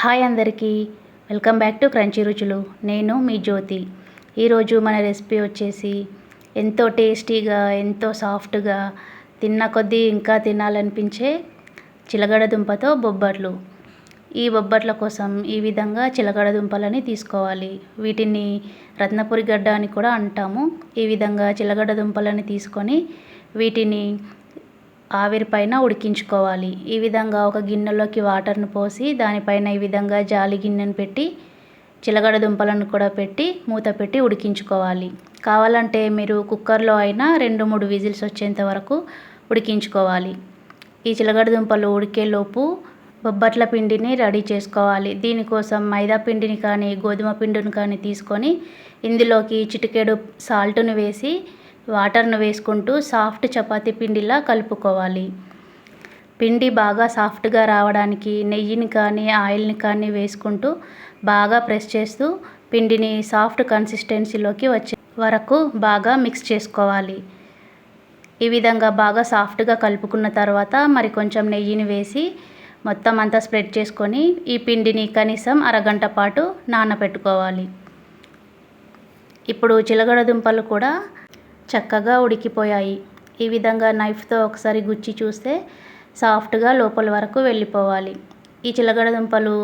Hi అందరికీ. Welcome back to crunchy రుచులు. నేను మీ జ్యోతి. ఈరోజు మన రెసిపీ వచ్చేసి ఎంతో టేస్టీగా ఎంతో సాఫ్ట్గా తిన్న కొద్దీ ఇంకా తినాలనిపించే చిలగడ దుంపతో బొబ్బట్లు. ఈ బొబ్బట్ల కోసం ఈ విధంగా చిలగడ దుంపలని తీసుకోవాలి. వీటిని రత్నపురి గడ్డ అని కూడా అంటాము. ఈ విధంగా చిలగడ దుంపలని తీసుకొని వీటిని ఆవిరి పైన ఉడికించుకోవాలి. ఈ విధంగా ఒక గిన్నెలోకి వాటర్ను పోసి దానిపైన ఈ విధంగా జాలి గిన్నెను పెట్టి చిలగడ దుంపలను కూడా పెట్టి మూత పెట్టి ఉడికించుకోవాలి. కావాలంటే మీరు కుక్కర్లో అయినా రెండు మూడు విజిల్స్ వచ్చేంత వరకు ఉడికించుకోవాలి. ఈ చిలగడ దుంపలు ఉడికేలోపు బొబ్బట్ల పిండిని రెడీ చేసుకోవాలి. దీనికోసం మైదా పిండిని కానీ గోధుమ పిండిని కానీ తీసుకొని ఇందులోకి చిటికెడు సాల్ట్ను వేసి వాటర్ను వేసుకుంటూ సాఫ్ట్ చపాతీ పిండిలా కలుపుకోవాలి. పిండి బాగా సాఫ్ట్గా రావడానికి నెయ్యిని కానీ ఆయిల్ని కానీ వేసుకుంటూ బాగా ప్రెస్ చేస్తూ పిండిని సాఫ్ట్ కన్సిస్టెన్సీలోకి వచ్చే వరకు బాగా మిక్స్ చేసుకోవాలి. ఈ విధంగా బాగా సాఫ్ట్గా కలుపుకున్న తర్వాత మరి కొంచెం నెయ్యిని వేసి మొత్తం అంతా స్ప్రెడ్ చేసుకొని ఈ పిండిని కనీసం అరగంట పాటు నానబెట్టుకోవాలి ఇప్పుడు చిలగడ దుంపలు కూడా చక్కగా ఉడికిపోయాయి. ఈ విధంగా నైఫ్తో ఒకసారి గుచ్చి చూస్తే సాఫ్ట్గా లోపల వరకు వెళ్ళిపోవాలి. ఈ చిలగడ దుంపలు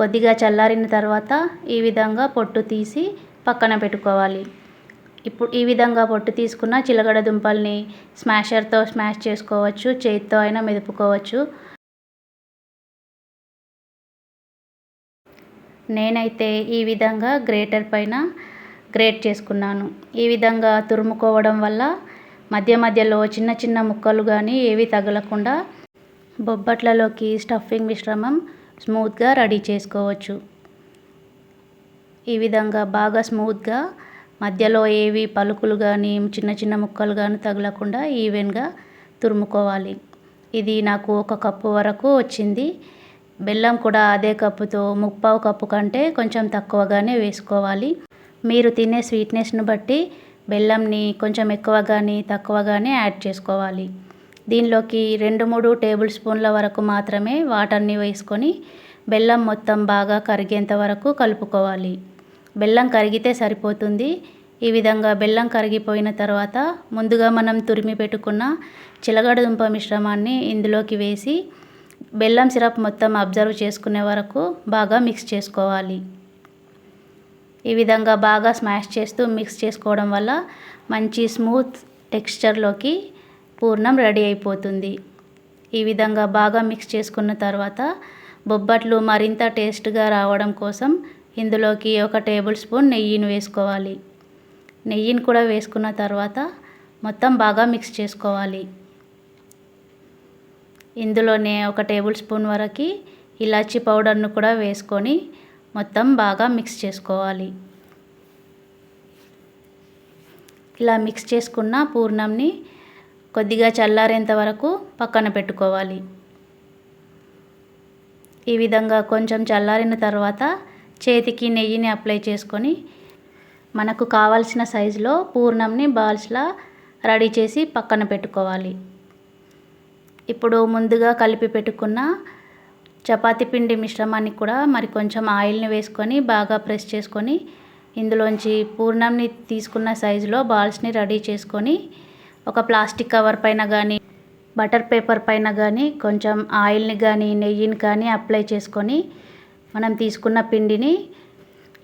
కొద్దిగా చల్లారిన తర్వాత ఈ విధంగా పొట్టు తీసి పక్కన పెట్టుకోవాలి. ఇప్పుడు ఈ విధంగా పొట్టు తీసుకున్న చిలగడ దుంపల్ని స్మాషర్తో స్మాష్ చేసుకోవచ్చు చేతితో అయినా మెదుపుకోవచ్చు. నేనైతే ఈ విధంగా గ్రేటర్ పైన గ్రేట్ చేసుకున్నాను. ఈ విధంగా తురుముకోవడం వల్ల మధ్య మధ్యలో చిన్న చిన్న ముక్కలు కానీ ఏవి తగలకుండా బొబ్బట్లలోకి స్టఫింగ్ మిశ్రమం స్మూత్గా రెడీ చేసుకోవచ్చు. ఈ విధంగా బాగా స్మూత్గా మధ్యలో ఏవి పలుకులు కానీ చిన్న చిన్న ముక్కలు కానీ తగలకుండా ఈవెన్గా తురుముకోవాలి. ఇది నాకు ఒక కప్పు వరకు వచ్చింది. బెల్లం కూడా అదే కప్పుతో ముప్పావు కప్పు కంటే కొంచెం తక్కువగానే వేసుకోవాలి. మీరు తినే స్వీట్నెస్ను బట్టి బెల్లంని కొంచెం ఎక్కువ కానీ తక్కువ కానీ యాడ్ చేసుకోవాలి. దీనిలోకి రెండు మూడు టేబుల్ స్పూన్ల వరకు మాత్రమే వాటర్ని వేసుకొని బెల్లం మొత్తం బాగా కరిగేంత వరకు కలుపుకోవాలి. బెల్లం కరిగితే సరిపోతుంది. ఈ విధంగా బెల్లం కరిగిపోయిన తర్వాత ముందుగా మనం తురిమి పెట్టుకున్న చిలగడదుంప మిశ్రమాన్ని ఇందులోకి వేసి బెల్లం సిరప్ మొత్తం అబ్జర్వ్ చేసుకునే వరకు బాగా మిక్స్ చేసుకోవాలి. ఈ విధంగా బాగా స్మాష్ చేస్తూ మిక్స్ చేసుకోవడం వల్ల మంచి స్మూత్ టెక్స్చర్లోకి పూర్ణం రెడీ అయిపోతుంది. ఈ విధంగా బాగా మిక్స్ చేసుకున్న తర్వాత బొబ్బట్లు మరింత టేస్ట్గా రావడం కోసం ఇందులోకి ఒక టేబుల్ స్పూన్ నెయ్యిని వేసుకోవాలి. నెయ్యిని కూడా వేసుకున్న తర్వాత మొత్తం బాగా మిక్స్ చేసుకోవాలి. ఇందులోనే ఒక టేబుల్ స్పూన్ వరకు ఇలాచీ పౌడర్ను కూడా వేసుకొని మొత్తం బాగా మిక్స్ చేసుకోవాలి. ఇలా మిక్స్ చేసుకున్న పూర్ణంని కొద్దిగా చల్లారేంత వరకు పక్కన పెట్టుకోవాలి. ఈ విధంగా కొంచెం చల్లారిన తర్వాత చేతికి నెయ్యిని అప్లై చేసుకొని మనకు కావాల్సిన సైజులో పూర్ణంని బాల్స్లా రెడీ చేసి పక్కన పెట్టుకోవాలి. ఇప్పుడు ముందుగా కలిపి పెట్టుకున్న చపాతి పిండి మిశ్రమాన్ని కూడా మరి కొంచెం ఆయిల్ని వేసుకొని బాగా ప్రెస్ చేసుకొని ఇందులోంచి పూర్ణంని తీసుకున్న సైజులో బాల్స్ని రెడీ చేసుకొని ఒక ప్లాస్టిక్ కవర్ పైన కానీ బటర్ పేపర్ పైన కానీ కొంచెం ఆయిల్ని కానీ నెయ్యిని కానీ అప్లై చేసుకొని మనం తీసుకున్న పిండిని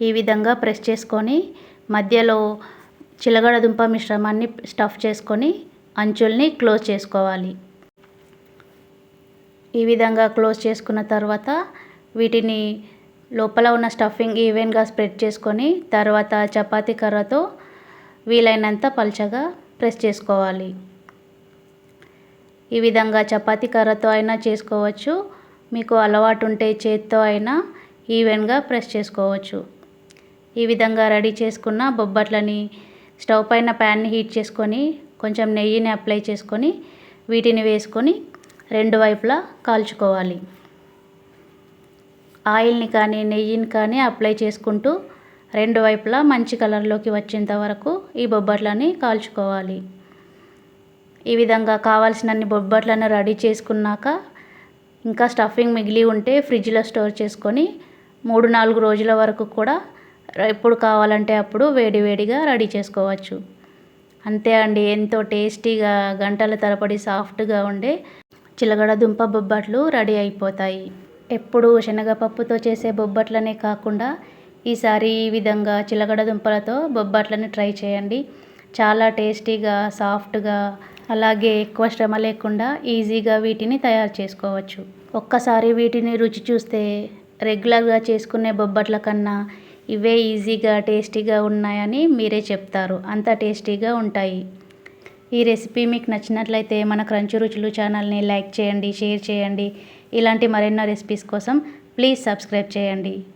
ఈ విధంగా ప్రెస్ చేసుకొని మధ్యలో చిలగడ దుంప మిశ్రమాన్ని స్టఫ్ చేసుకొని అంచుల్ని క్లోజ్ చేసుకోవాలి. ఈ విధంగా క్లోజ్ చేసుకున్న తర్వాత వీటిని లోపల ఉన్న స్టఫింగ్ ఈవెన్గా స్ప్రెడ్ చేసుకొని తర్వాత చపాతీ కర్రతో వీలైనంత పల్చగా ప్రెస్ చేసుకోవాలి. ఈ విధంగా చపాతీ కర్రతో అయినా చేసుకోవచ్చు. మీకు అలవాటు ఉంటే చేత్తో అయినా ఈవెన్గా ప్రెస్ చేసుకోవచ్చు. ఈ విధంగా రెడీ చేసుకున్న బొబ్బట్లని స్టవ్ పైన ప్యాన్ని హీట్ చేసుకొని కొంచెం నెయ్యిని అప్లై చేసుకొని వీటిని వేసుకొని రెండు వైపులా కాల్చుకోవాలి. ఆయిల్ని కానీ నెయ్యిని కానీ అప్లై చేసుకుంటూ రెండు వైపులా మంచి కలర్లోకి వచ్చేంత వరకు ఈ బొబ్బట్లని కాల్చుకోవాలి. ఈ విధంగా కావాల్సినన్ని బొబ్బట్లను రెడీ చేసుకున్నాక ఇంకా స్టఫింగ్ మిగిలి ఉంటే ఫ్రిడ్జ్లో స్టోర్ చేసుకొని మూడు నాలుగు రోజుల వరకు కూడా ఎప్పుడు కావాలంటే అప్పుడు వేడివేడిగా రెడీ చేసుకోవచ్చు. అంతే అండి. ఎంతో టేస్టీగా గంటల తరబడి సాఫ్ట్గా ఉండే చిలగడ దుంప బొబ్బట్లు రెడీ అయిపోతాయి. ఎప్పుడు శనగపప్పుతో చేసే బొబ్బట్లనే కాకుండా ఈసారి ఈ విధంగా చిలగడ దుంపలతో బొబ్బట్లని ట్రై చేయండి. చాలా టేస్టీగా సాఫ్ట్గా అలాగే ఎక్కువ శ్రమ లేకుండా ఈజీగా వీటిని తయారు చేసుకోవచ్చు. ఒక్కసారి వీటిని రుచి చూస్తే రెగ్యులర్గా చేసుకునే బొబ్బట్ల కన్నా ఇవే ఈజీగా టేస్టీగా ఉన్నాయని మీరే చెప్తారు. అంత టేస్టీగా ఉంటాయి. ఈ రెసిపీ మీకు నచ్చినట్లయితే మన క్రంచి రుచులు ఛానల్ని లైక్ చేయండి షేర్ చేయండి. ఇలాంటి మరెన్నో రెసిపీస్ కోసం ప్లీజ్ సబ్స్క్రైబ్ చేయండి.